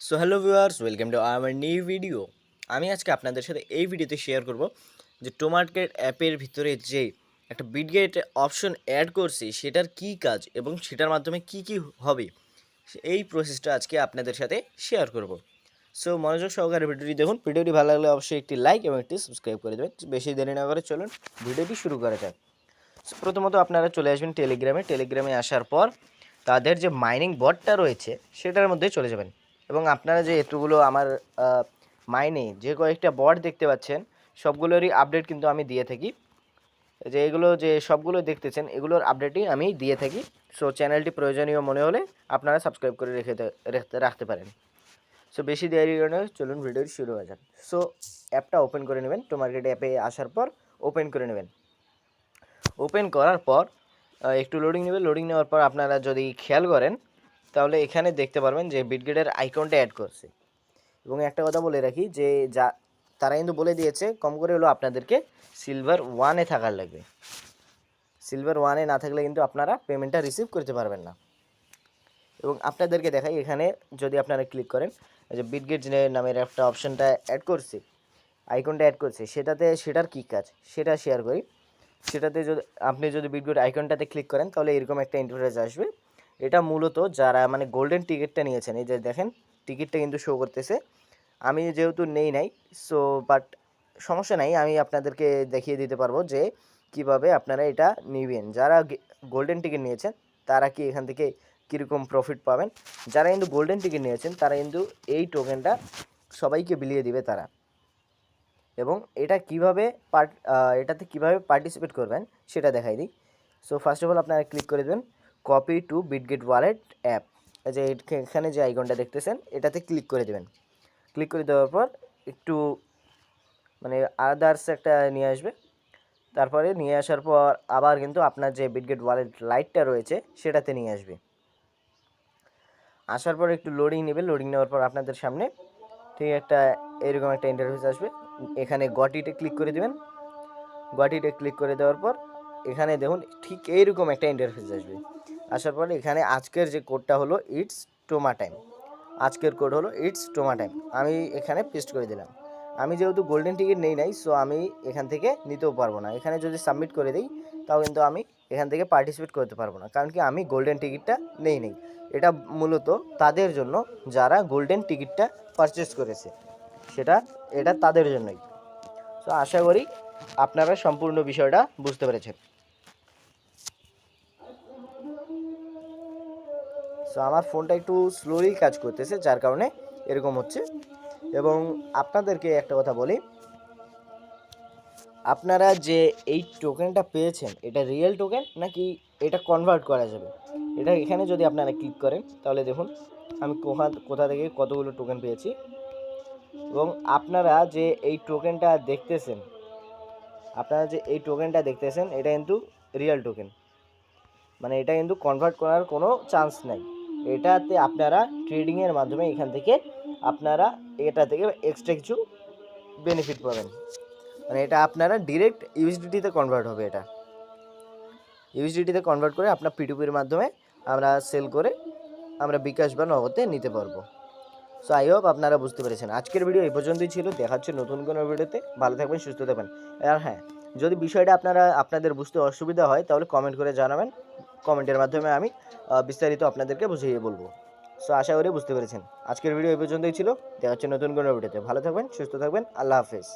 So hello viewers, welcome to আমার new video. আমি আজকে আপনাদের সাথে এই ভিডিওতে শেয়ার করব যে টোমার্কেট অ্যাপের ভিতরে যে একটা বিটগেট অপশন অ্যাড করছি, সেটার কি কাজ এবং সেটার মাধ্যমে কি কি হবে এই প্রসেসটা আজকে আপনাদের সাথে শেয়ার করব। সো মনোযোগ সহকারে ভিডিওটি দেখুন। ভিডিওটি ভালো লাগলে অবশ্যই একটি লাইক এবং একটি সাবস্ক্রাইব করে দেবেন। বেশি দেরি না করে চলুন ভিডিওটি শুরু করা যাক। প্রথমত আপনারা চলে আসবেন টেলিগ্রামে টেলিগ্রামে আসার পর তাদের যে মাইনিং বটটা রয়েছে, সেটার মধ্যে চলে যাবেন। এবং আপনারা যে এতগুলো আমার মাইনে যে কয়েকটা বট দেখতে পাচ্ছেন, সবগুলোরই আপডেট কিন্তু আমি দিয়ে থাকি। যে এগুলো যে সবগুলো দেখতেছেন, এগুলোর আপডেটই আমি দিয়ে থাকি। সো চ্যানেলটি প্রয়োজনীয় মনে হলে আপনারা সাবস্ক্রাইব করে রেখে রাখতে পারেন। সো বেশি দেরি করে চলুন ভিডিওটি শুরু হয়ে যাক। সো অ্যাপটা ওপেন করে নেবেন। তো মার্কেট অ্যাপে আসার পর ওপেন করে নেবেন। ওপেন করার পর একটু লোডিং নেবে লোডিং নেওয়ার পর আপনারা যদি খেয়াল করেন তাহলে এখানে দেখতে পারবেন যে বিটগেটের আইকনটা অ্যাড করছে। এবং একটা কথা বলে রাখি যে যা, তারা কিন্তু বলে দিয়েছে, কম করে হলো আপনাদেরকে সিলভার ওয়ানে থাকার লাগবে। সিলভার ওয়ানে না থাকলে কিন্তু আপনারা পেমেন্টটা রিসিভ করতে পারবেন না। এবং আপনাদেরকে দেখাই এখানে, যদি আপনারা ক্লিক করেন যে বিটগেট নামের একটা অপশনটা অ্যাড করছি আইকনটা অ্যাড করছি, সেটাতে, সেটার কী কাজ? সেটা শেয়ার করি। সেটাতে যদি, আপনি যদি বিটগেট আইকনটাতে ক্লিক করেন, তাহলে এরকম একটা ইন্টারফেস আসবে। এটা মূলত যারা মানে গোল্ডেন টিকিটটা নিয়েছেন, এই যে দেখেন টিকিটটা কিন্তু শো করতেছে। আমি যেহেতু নেই নাই সো বাট সমস্যা নাই, আমি আপনাদেরকে দেখিয়ে দিতে পারব যে কীভাবে আপনারা এটা নেবেন। যারা গোল্ডেন টিকিট নিয়েছেন, তারা কি এখান থেকে কীরকম প্রফিট পাবেন? যারা কিন্তু গোল্ডেন টিকিট নিয়েছেন, তারা কিন্তু এই টোকেনটা সবাইকে বিলিয়ে দিবে তারা। এবং এটা কীভাবে পার্ট এটাতে কীভাবে পার্টিসিপেট করবেন, সেটা দেখাই দিই। সো ফার্স্ট অফ অল আপনারা ক্লিক করে দেবেন। Copy to Bitget wallet app যে এখ- এখানে যে আইকনটা দেখতেছেন, এটাতে ক্লিক করে দেবেন। ক্লিক করে দেওয়ার পর একটু মানে আদার্স একটা নিয়ে আসবে। তারপরে নিয়ে আসার পর আবার কিন্তু আপনার যে বিটগেট ওয়ালেট লাইটটা রয়েছে, সেটাতে নিয়ে আসবে। আসার পর একটু লোডিং নেবে। লোডিং নেওয়ার পর আপনাদের সামনে ঠিক একটা এরকম একটা ইন্টারফেস আসবে। এখানে গটিতে ক্লিক করে দেবেন। গটিতে ক্লিক করে দেওয়ার পর এখানে দেখুন ঠিক এইরকম একটা ইন্টারফেস আসবে। আসার পরে এখানে আজকের যে কোডটা হলো ইটস টোমা টাইম আজকের কোড হলো ইটস টোমা টাইম আমি এখানে পেস্ট করে দিলাম। আমি যেহেতু গোল্ডেন টিকিট নেই নাই সো আমি এখান থেকে নিতেও পারব না। এখানে যদি সাবমিট করে দিই, তাও কিন্তু আমি এখান থেকে পার্টিসিপেট করতে পারব না। কারণ কি, আমি গোল্ডেন টিকিটটা নেই নেই। এটা মূলত তাদের জন্য যারা গোল্ডেন টিকিটটা পারচেস করেছে। সেটা, এটা তাদের জন্যই। তো আশা করি আপনারা সম্পূর্ণ বিষয়টা বুঝতে পেরেছেন। সো আমার ফোনটা একটু স্লোলি কাজ করতেছে, যার কারণে এরকম হচ্ছে। এবং আপনাদেরকে একটা কথা বলি। আপনারা যে এই টোকেনটা পেয়েছেন, এটা রিয়েল টোকেন নাকি এটা কনভার্ট করা যাবে? এটা এখানে যদি আপনারা ক্লিক করেন, তাহলে দেখুন, আমি কোথা কোথা থেকে কতগুলো টোকেন পেয়েছি। এবং আপনারা যে এই টোকেনটা দেখতেছেন, আপনারা যে এই টোকেনটা দেখতেছেন, এটা কিন্তু রিয়েল টোকেন মানে এটা কিন্তু কনভার্ট করার কোনো চান্স নাই। এটাতে আপনারা ট্রেডিংয়ের মাধ্যমে এখান থেকে আপনারা এটা থেকে এক্সট্রা কিছু বেনিফিট পাবেন। মানে এটা আপনারা ডিরেক্ট ইউএসডিটিতে কনভার্ট হবে এটা। ইউএসডিটিতে কনভার্ট করে আপনার পিটুপির মাধ্যমে আমরা সেল করে আমরা বিকাশ বা নগদে নিতে পারব। সো আই হোপ আপনারা বুঝতে পেরেছেন। আজকের ভিডিও এই পর্যন্তই ছিল। দেখা হচ্ছে নতুন কোনো ভিডিওতে ভালো থাকবেন, সুস্থ থাকবেন। আর হ্যাঁ যদি বিষয়টা আপনারা, আপনাদের বুঝতে অসুবিধা হয়, তাহলে কমেন্ট করে জানাবেন। কমেন্টের মাধ্যমে আমি বিস্তারিত আপনাদেরকে বুঝিয়ে বলব। সো আশা করি বুঝতে পেরেছেন। আজকের ভিডিও এই পর্যন্তই ছিল। দেখা হচ্ছে নতুন কোনো ভিডিওতে ভালো থাকবেন, সুস্থ থাকবেন। আল্লাহ হাফেজ।